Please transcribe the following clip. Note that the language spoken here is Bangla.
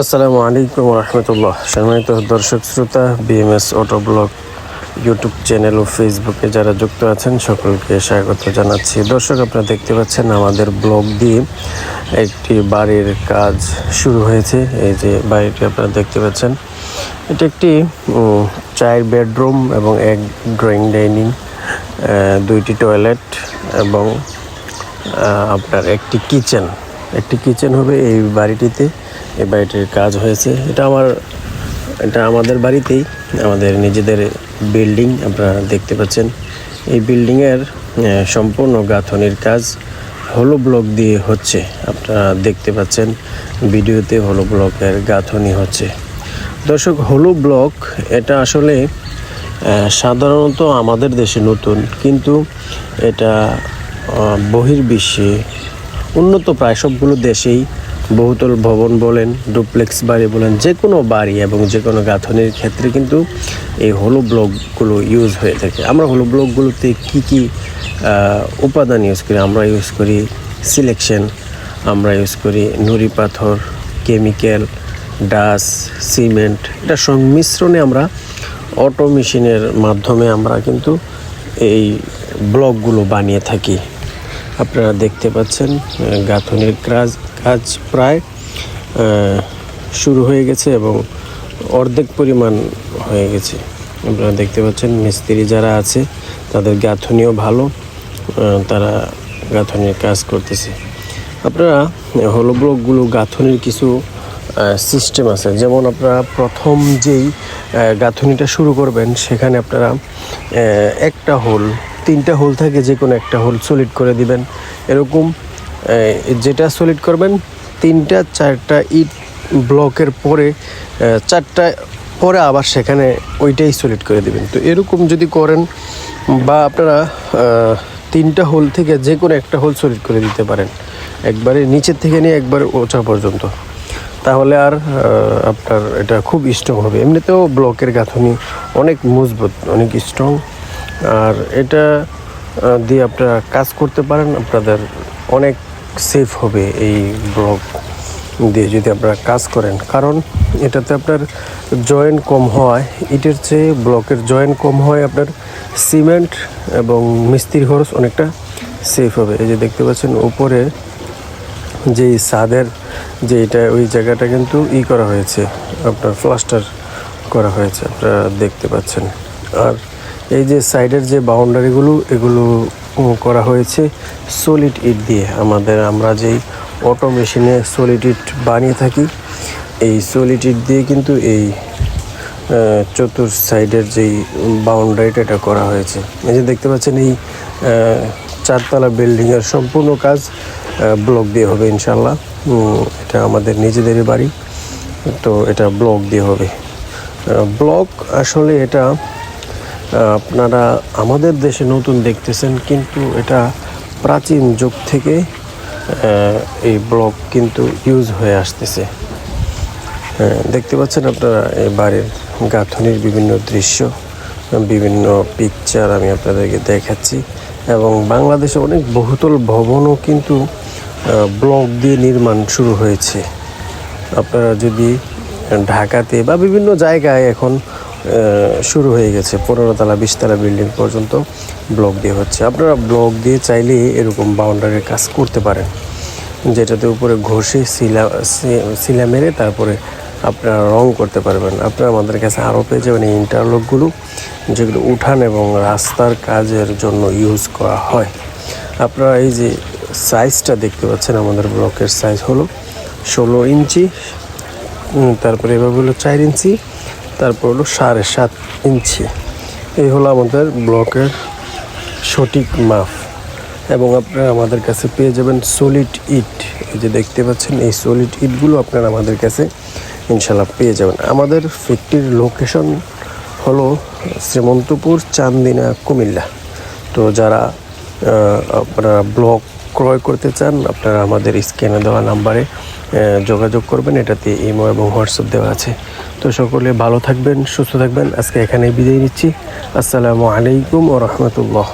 আসসালামু আলাইকুম রহমতুল্লাহ সম্মানিত দর্শক শ্রোতা BMS auto blog YouTube channel ও ফেসবুকে যারা যুক্ত আছেন, সকলকে স্বাগত জানাচ্ছি। দর্শক, আপনারা দেখতে পাচ্ছেন আমাদের ব্লগ দিয়ে একটি বাড়ির কাজ শুরু হয়েছে। এই যে বাড়িটি আপনারা দেখতে পাচ্ছেন, এটা একটি চার বেডরুম এবং এক ড্রয়িং ডাইনিং দুইটি টয়লেট এবং আপনার একটি কিচেন। একটি কিচেন হবে এই বাড়িটিতে। এই বাড়িটির কাজ হয়েছে। এটা আমার, এটা আমাদের বাড়িতেই, আমাদের নিজেদের বিল্ডিং আপনারা দেখতে পাচ্ছেন। এই বিল্ডিংয়ের সম্পূর্ণ গাঁথনির কাজ হলো ব্লক দিয়ে হচ্ছে। আপনারা দেখতে পাচ্ছেন, ভিডিওতে হলো ব্লকের গাঁথনি হচ্ছে। দর্শক, হলো ব্লক, এটা আসলে সাধারণত আমাদের দেশে নতুন, কিন্তু এটা বহির্বিশ্বে উন্নত প্রায় সবগুলো দেশেই বহুতল ভবন বলেন ডুপ্লেক্স বাড়ি বলেন যে কোনো বাড়ি এবং যে কোনো গাঁথনির ক্ষেত্রে কিন্তু এই হলো ব্লকগুলো ইউজ হয়ে থাকে। আমরা হলো ব্লকগুলোতে কী কী উপাদান ইউজ করি? আমরা ইউজ করি সিলেকশন আমরা ইউজ করি নুড়ি পাথর কেমিক্যাল ডাস সিমেন্ট এটা সংমিশ্রণে আমরা অটো মেশিনের মাধ্যমে আমরা কিন্তু এই ব্লকগুলো বানিয়ে থাকি। আপনারা দেখতে পাচ্ছেন গাঁথনির কাজ কাজ প্রায় শুরু হয়ে গেছে এবং অর্ধেক পরিমাণ হয়ে গেছে। আপনারা দেখতে পাচ্ছেন, মিস্ত্রি যারা আছে, তাদের গাঁথনিও ভালো তারা গাঁথনির কাজ করতেছে। আপনারা হলো ব্লকগুলো গাঁথনির কিছু সিস্টেম আছে। যেমন আপনারা প্রথম যেই গাঁথনিটা শুরু করবেন, সেখানে আপনারা একটা হোল তিনটা হোল থাকে, যে কোনো একটা হোল সলিড করে দিবেন। এরকম যেটা সলিড করবেন, তিনটা, চারটা ইট ব্লকের পরে চারটা পরে আবার সেখানে ওইটাই সলিড করে দিবেন। তো এরকম যদি করেন, বা আপনারা তিনটা হোল থেকে যে কোনো একটা হোল সলিড করে দিতে পারেন। একবারে নিচের থেকে নিয়ে একবারে ওচা পর্যন্ত। তাহলে আর আপনার এটা খুব স্ট্রং হবে। এমনিতেও ব্লকের গাঁথনি অনেক মজবুত, অনেক স্ট্রং আর এটা দিয়ে আপনারা কাজ করতে পারেন। আপনাদের অনেক সেফ হবে এই ব্লক দিয়ে যদি আপনারা কাজ করেন। কারণ এটাতে আপনার জয়েন্ট কম হওয়ায় ইটের চেয়ে ব্লকের জয়েন্ট কম হয় আপনার সিমেন্ট এবং মিস্ত্রি খরচ অনেকটা সেফ হবে। এই যে দেখতে পাচ্ছেন, উপরে যে ছাদের যে এটা, ওই জায়গাটা কিন্তু ই করা হয়েছে। আপনার প্লাস্টার করা হয়েছে, আপনারা দেখতে পাচ্ছেন। আর এই যে সাইডের যে বাউন্ডারিগুলো এগুলো করা হয়েছে সলিড ইট দিয়ে। আমাদের, আমরা যেই অটো মেশিনে সলিড ইট বানিয়ে থাকি, এই সলিড ইট দিয়ে কিন্তু এই চতুর সাইডের যেই বাউন্ডারিটা এটা করা হয়েছে। এই যে দেখতে পাচ্ছেন, এই চারতলা বিল্ডিংয়ের সম্পূর্ণ কাজ ব্লক দিয়ে হবে ইনশাল্লাহ এটা আমাদের নিজেদেরই বাড়ি, তো এটা ব্লক দিয়ে হবে। ব্লক আসলে এটা আপনারা আমাদের দেশে নতুন দেখতেছেন কিন্তু এটা প্রাচীন যুগ থেকে এই ব্লক কিন্তু ইউজ হয়ে আসতেছে। হ্যাঁ, দেখতে পাচ্ছেন আপনারা এই বাড়ির গাঁথনির বিভিন্ন দৃশ্য বিভিন্ন পিকচার আমি আপনাদেরকে দেখাচ্ছি এবং বাংলাদেশে অনেক বহুতল ভবনও কিন্তু ব্লক দিয়ে নির্মাণ শুরু হয়েছে। আপনারা যদি ঢাকাতে বা বিভিন্ন জায়গায় এখন শুরু হয়ে গেছে। পনেরো তলা বিশতলা বিল্ডিং পর্যন্ত ব্লক দিয়ে হচ্ছে। আপনারা ব্লক দিয়ে চাইলে এরকম বাউন্ডারির কাজ করতে পারেন। যেটাতে উপরে ঘষে শিলা শিলা মেরে তারপরে আপনারা রং করতে পারবেন। আপনারা আমাদের কাছে আরও পেয়ে যাবেন এই ইন্টারলকগুলো যেগুলো উঠান এবং রাস্তার কাজের জন্য ইউজ করা হয়। আপনারা এই যে সাইজটা দেখতে পাচ্ছেন, আমাদের ব্লকের সাইজ হলো ষোলো ইঞ্চি তারপরে এভাবে হলো চার ইঞ্চি তারপর হলো সাড়ে সাত ইঞ্চি। এই হলো আমাদের ব্লকের সঠিক মাপ। এবং আপনারা আমাদের কাছে পেয়ে যাবেন সলিড ইট। এই যে দেখতে পাচ্ছেন, এই সলিড ইটগুলো আপনারা আমাদের কাছে ইনশাল্লাহ পেয়ে যাবেন। আমাদের ফ্যাক্টরির লোকেশন হলো শ্রীমন্তপুর, চান্দিনা, কুমিল্লা। তো যারা আপনারা ব্লক ক্রয় করতে চান, আপনারা আমাদের স্ক্যানে দেওয়া নাম্বারে যোগাযোগ করবেন। এটাতে ইমো এবং হোয়াটসঅ্যাপ দেওয়া আছে। তো সকলে ভালো থাকবেন, সুস্থ থাকবেন। আজকে এখানেই বিদায় নিচ্ছি। আসসালামু আলাইকুম ও রহমতুল্লাহ।